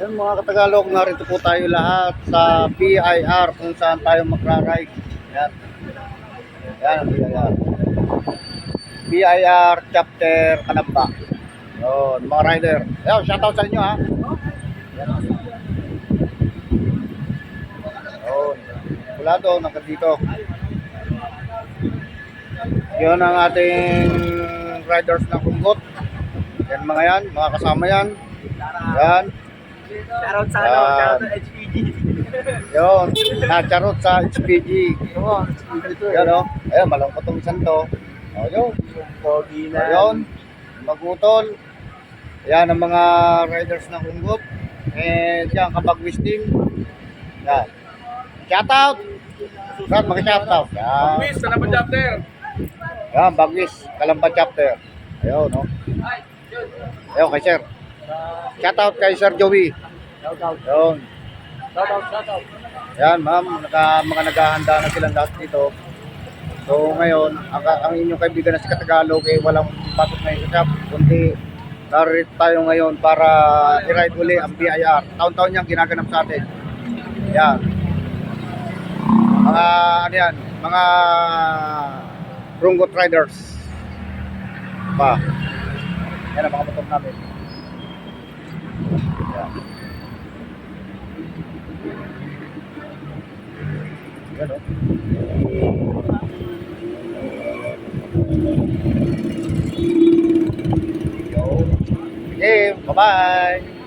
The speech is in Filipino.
Yan mga katagalog, narito po tayo lahat sa PIR kung saan tayo magra-ride. Yan. Yan ang PIR. PIR chapter Kanamba. Yun, mga rider. Yan, shoutout sa inyo ha. Yun. Wala doon, hanggang dito. Yun ang ating riders ng Kumgot. Yan mga yan, mga kasama yan. Yan. Shoutout sa ano, Yan. shoutout sa HPG. Yun, nacharot sa HPG. Oo, Yan o. Ayan, malungkot tong isang to. O, yun. Pogi na. Ayun, magutol. Yan ang mga riders ng Kumgot. And yan, kapag-wisting. Yan. Shoutout! Brad, mag-shoutout. Yan. Miss, sa naman chapter. Yan, Bagwis, Kalamba chapter. Ayun, no? Ayun, kay Sir. Shoutout kay Sir Joey. Shoutout. Ayun. Shoutout, shoutout. Yan, ma'am, naka, mga naghahanda na silang lahat dito. So ngayon, ang, ang inyong kaibigan na si Katagalog ay walang pasok na yung shop, kundi narito tayo ngayon para i-ride uli ang BIR. Taon-taon niyang ginaganap sa atin. Yan. Mga, ano yan, mga Rungot Riders. Pa. Yan ang mga motor namin. Oh. Yo. Okay, bye-bye.